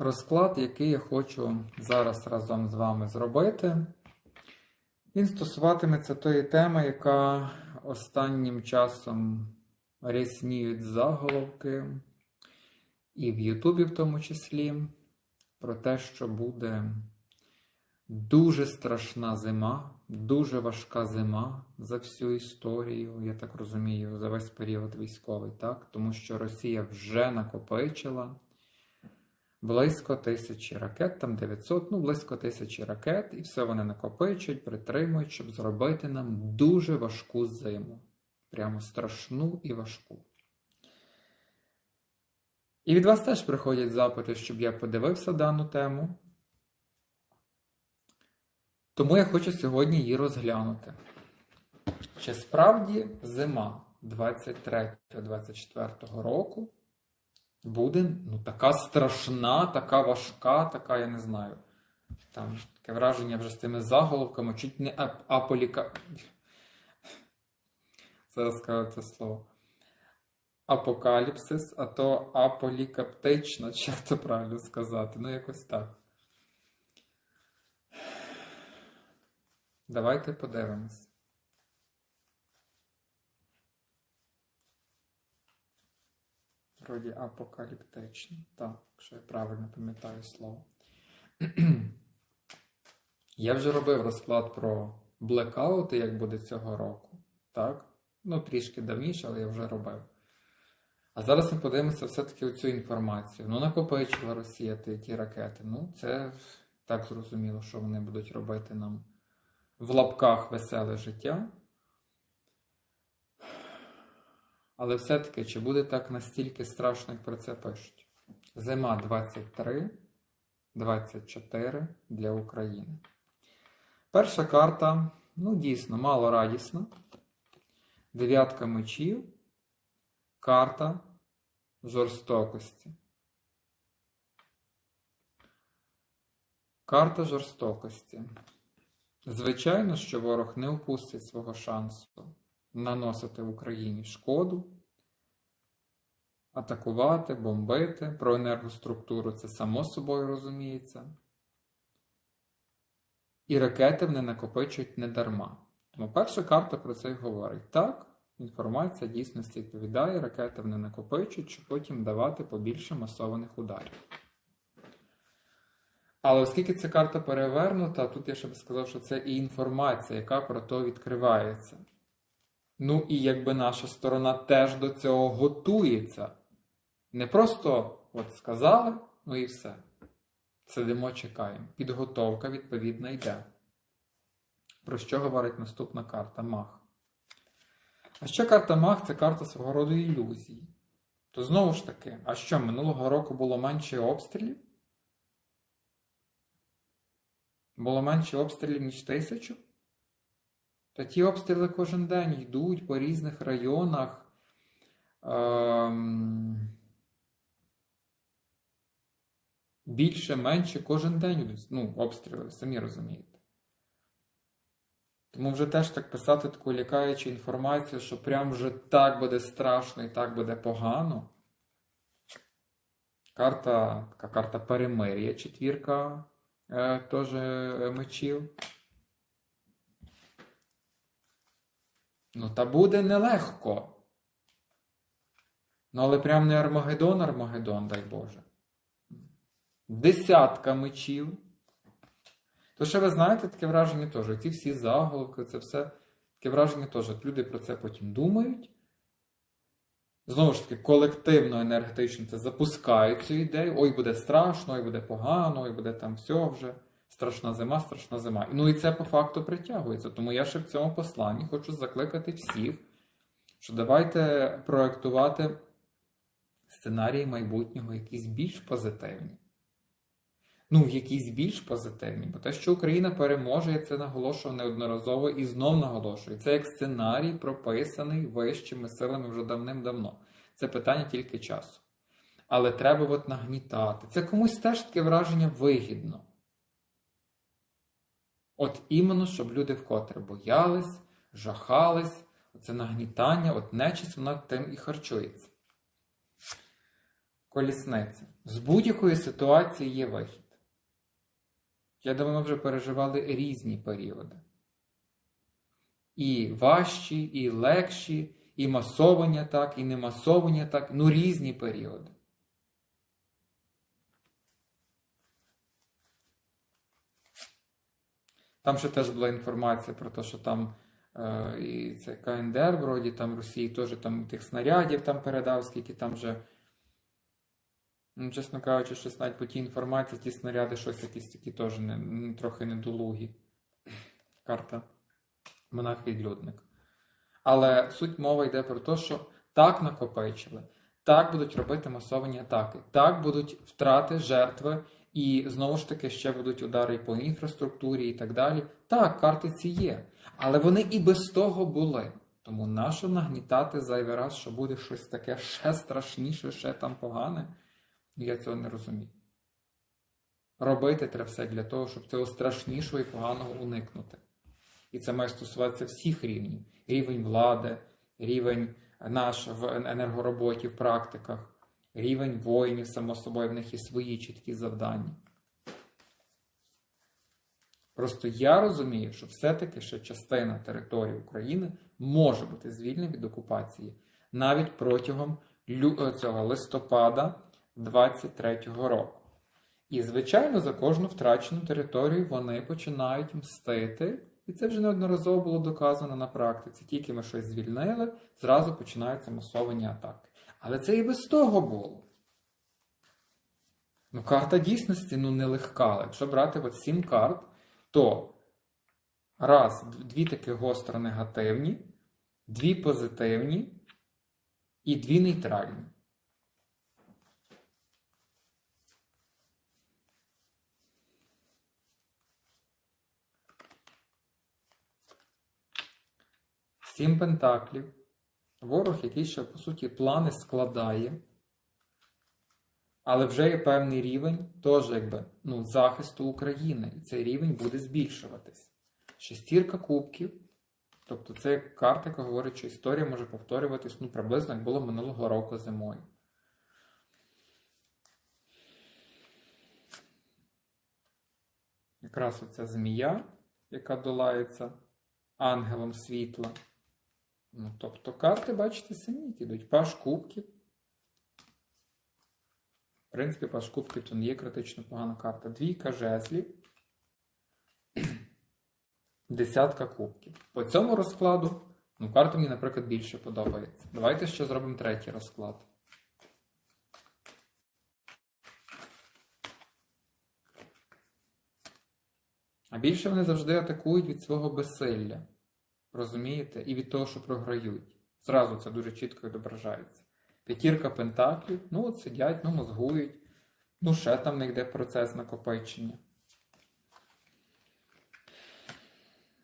Розклад, який я хочу зараз разом з вами зробити, він стосуватиметься тої теми, яка останнім часом рясніють заголовки, і в Ютубі в тому числі, про те, що буде дуже страшна зима, дуже важка зима за всю історію, я так розумію, за весь період військовий, так? Тому що Росія вже накопичила близько тисячі ракет, там 900, ну близько тисячі ракет, і все вони накопичують, притримують, щоб зробити нам дуже важку зиму. Прямо страшну і важку. І від вас теж приходять запити, щоб я подивився дану тему. Тому я хочу сьогодні її розглянути. Чи справді зима 23-24 року буде ну, така страшна, така важка, така, я не знаю. Там таке враження вже з тими заголовками, чуть не ап аполіка. Зараз скажу це слово. Апокаліпсис, а то аполікаптична, чи як то правильно сказати. Ну, якось так. Давайте подивимось. Вроді апокаліптично. Так, якщо я правильно пам'ятаю слово. я вже робив розклад про блекаути, як буде цього року. Так? Ну, трішки давніше, але я вже робив. А зараз ми подивимося все-таки оцю інформацію. Ну, накопичила Росія ті, ті ракети. Ну, це так зрозуміло, що вони будуть робити нам в лапках веселе життя. Але все-таки, чи буде так настільки страшно, як про це пишуть? Зима 23, 24 для України. Перша карта, ну, дійсно, мало радісна. Дев'ятка мечів. Карта жорстокості. Карта жорстокості. Звичайно, що ворог не упустить свого шансу наносити Україні шкоду, атакувати, бомбити про енергоструктуру це само собою розуміється. І ракети вони накопичують не дарма. Тому перша карта про це й говорить. Так, інформація дійсності відповідає, ракети вони накопичують, щоб потім давати побільше масованих ударів. Але оскільки ця карта перевернута, тут я ще б сказав, що це і інформація, яка про то відкривається. Ну і якби наша сторона теж до цього готується. Не просто от сказали, ну і все. Сидимо, чекаємо. Підготовка, відповідно, йде. Про що говорить наступна карта Мах? А ще карта Мах це карта свого роду ілюзії. То знову ж таки, а що минулого року було менше обстрілів? Було менше обстрілів, ніж тисячу? Та ті обстріли кожен день йдуть по різних районах. Ем... Більше, менше кожен день йдуть ну, обстріли, самі розумієте. Тому вже теж так писати таку лякаючу інформацію, що прям вже так буде страшно і так буде погано. Карта, така карта перемир'я, четвірка е, теж мечів. Ну, та буде нелегко. Ну, але прям не Армагеддон, Армагеддон, дай Боже. Десятка мечів. То що ви знаєте, таке враження теж. Ці всі заголовки, це все таке враження теж. Люди про це потім думають. Знову ж таки, колективно енергетично це запускають цю ідею. Ой, буде страшно, ой, буде погано, ой, буде там все вже. Страшна зима, страшна зима. Ну і це по факту притягується. Тому я ще в цьому посланні хочу закликати всіх, що давайте проектувати сценарії майбутнього якісь більш позитивні. Ну, якісь більш позитивні, бо те, що Україна переможе, я це наголошував неодноразово і знов наголошую. Це як сценарій, прописаний вищими силами вже давним-давно. Це питання тільки часу. Але треба от нагнітати. Це комусь теж таке враження вигідно. От іменно, щоб люди вкотре боялись, жахались, оце нагнітання, от нечисть вона тим і харчується. колісниця. З будь-якої ситуації є вихід. Я ми вже переживали різні періоди. І важчі, і легші, і масовані так, і не масовані так, ну різні періоди. Там ще теж була інформація про те, що там е, і це КНДР, вроді там Росії теж там тих снарядів там передав, скільки там вже. Ну, чесно кажучи, щось навіть по тій інформації, ті снаряди, щось якісь такі теж не, трохи недолугі. Карта монах-відлюдник. Але суть мова йде про те, що так накопичили, так будуть робити масовані атаки, так будуть втрати, жертви, і знову ж таки ще будуть удари по інфраструктурі і так далі. Так, карти ці є. Але вони і без того були. Тому нащо нагнітати зайвий раз, що буде щось таке ще страшніше, ще там погане? Я цього не розумію. Робити треба все для того, щоб цього страшнішого і поганого уникнути. І це має стосуватися всіх рівнів: рівень влади, рівень наш в енергороботі, в практиках, рівень воїнів, само собою, в них є свої чіткі завдання. Просто я розумію, що все-таки ще частина території України може бути звільнена від окупації навіть протягом цього листопада 23-го року. І, звичайно, за кожну втрачену територію вони починають мстити. І це вже неодноразово було доказано на практиці. Тільки ми щось звільнили, зразу починаються масовані атаки. Але це і без того було. Ну, карта дійсності ну, нелегка. Якщо брати от сім карт, то раз, дві такі гостро негативні, дві позитивні і дві нейтральні. Сім пентаклів. Ворог, який ще, по суті, плани складає, але вже є певний рівень теж якби, ну, захисту України. І цей рівень буде збільшуватись. Шестірка кубків. Тобто це карта, яка говорить, що історія може повторюватись ну, приблизно, як було минулого року зимою. Якраз оця змія, яка долається ангелом світла. Ну, Тобто карти, бачите, самі йдуть. Паш кубків. В принципі, паш кубків то не є критично погана карта. Двійка жезлів. Десятка кубків. По цьому розкладу, ну, карта мені, наприклад, більше подобається. Давайте ще зробимо третій розклад. А більше вони завжди атакують від свого безсилля. Розумієте? І від того, що програють. Зразу це дуже чітко відображається. П'ятірка пентаклів, ну от сидять, ну мозгують, ну ще там не йде процес накопичення.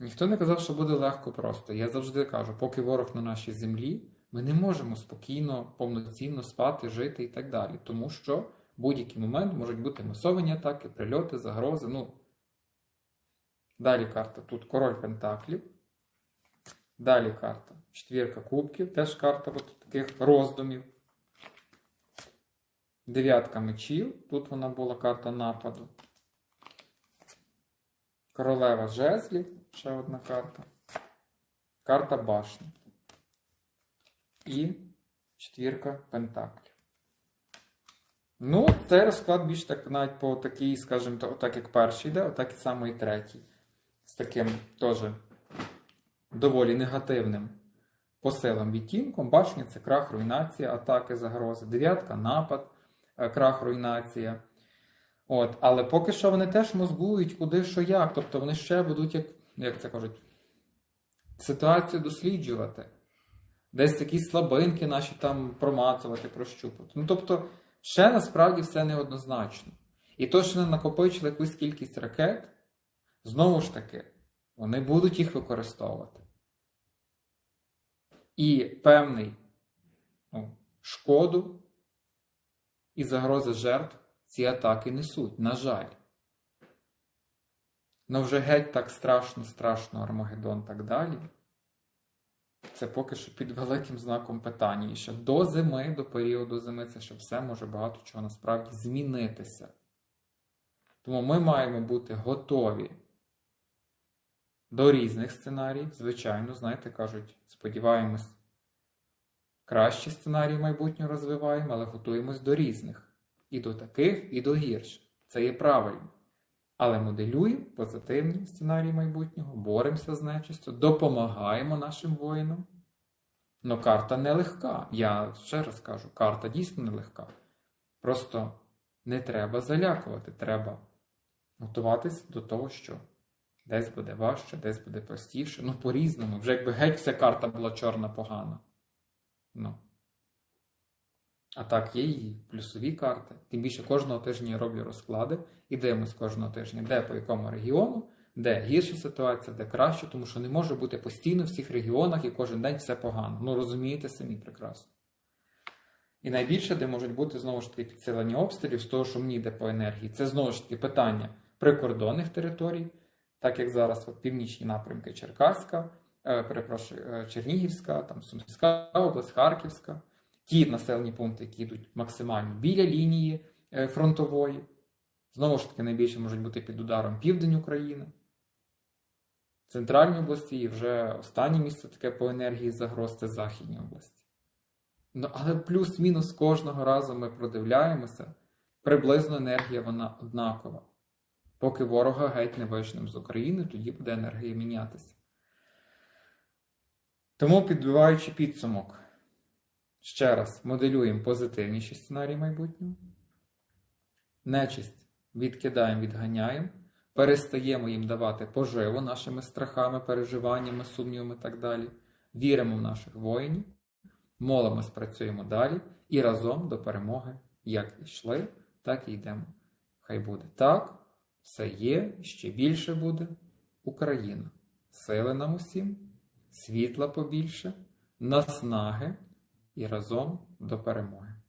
Ніхто не казав, що буде легко просто. Я завжди кажу, поки ворог на нашій землі, ми не можемо спокійно, повноцінно спати, жити і так далі. Тому що в будь-який момент можуть бути масовані атаки, прильоти, загрози. ну. Далі карта. Тут король пентаклів. Далі карта. Четвірка кубків, теж карта от таких роздумів. Дев'ятка мечів. Тут вона була карта нападу. Королева жезлів. Ще одна карта. Карта башні. І четвірка пентаклів. Ну, цей розклад більш так навіть по такій, скажімо, так як перший йде, отак і саме і третій. З таким теж доволі негативним посилом відтінком. Башня це крах, руйнація, атаки, загрози. Дев'ятка напад, е, крах, руйнація. От, Але поки що вони теж мозгують, куди що як. Тобто вони ще будуть, як як це кажуть, ситуацію досліджувати. Десь такі слабинки наші там промацувати, прощупати. Ну, тобто, ще насправді все неоднозначно. І то, що вони накопичили якусь кількість ракет, знову ж таки, вони будуть їх використовувати. І певний ну, шкоду і загрози жертв ці атаки несуть, на жаль. Ну вже геть так страшно, страшно Армагеддон так далі. це поки що під великим знаком питання. І ще до зими, до періоду зими, це ще все може багато чого насправді змінитися. Тому ми маємо бути готові до різних сценаріїв. Звичайно, знаєте, кажуть, сподіваємось, кращі сценарії майбутнього розвиваємо, але готуємось до різних. І до таких, і до гірших. Це є правильно. Але моделюємо позитивні сценарії майбутнього, боремося з нечистю, допомагаємо нашим воїнам. Ну, карта нелегка. Я ще раз кажу, карта дійсно нелегка. Просто не треба залякувати, треба готуватись до того, що десь буде важче, десь буде простіше. Ну, по-різному. Вже якби геть вся карта була чорна погана. Ну. А так, є і плюсові карти. Тим більше кожного тижня я роблю розклади і дивимось кожного тижня, де по якому регіону, де гірша ситуація, де краще, тому що не може бути постійно в всіх регіонах і кожен день все погано. Ну розумієте самі прекрасно. І найбільше, де можуть бути знову ж таки підсилення обстрілів з того, що мені йде по енергії, це знову ж таки питання прикордонних територій, так як зараз от, північні напрямки Черкаська, е, перепрошую, е, Чернігівська, там Сумська область, Харківська, ті населені пункти, які йдуть максимально біля лінії е, фронтової. Знову ж таки, найбільше можуть бути під ударом південь України. Центральні області і вже останнє місце таке по енергії загроз це Західні області. Ну, але плюс-мінус кожного разу ми продивляємося, приблизно енергія вона однакова. Поки ворога геть не вижнем з України, тоді буде енергія мінятися. Тому, підбиваючи підсумок, ще раз моделюємо позитивніші сценарії майбутнього. Нечисть відкидаємо, відганяємо, перестаємо їм давати поживу нашими страхами, переживаннями, сумнівами і так далі. Віримо в наших воїнів, молимось, працюємо далі і разом до перемоги як йшли, так і йдемо. Хай буде так, все є, ще більше буде. Україна. Сили нам усім, світла побільше, наснаги і разом до перемоги.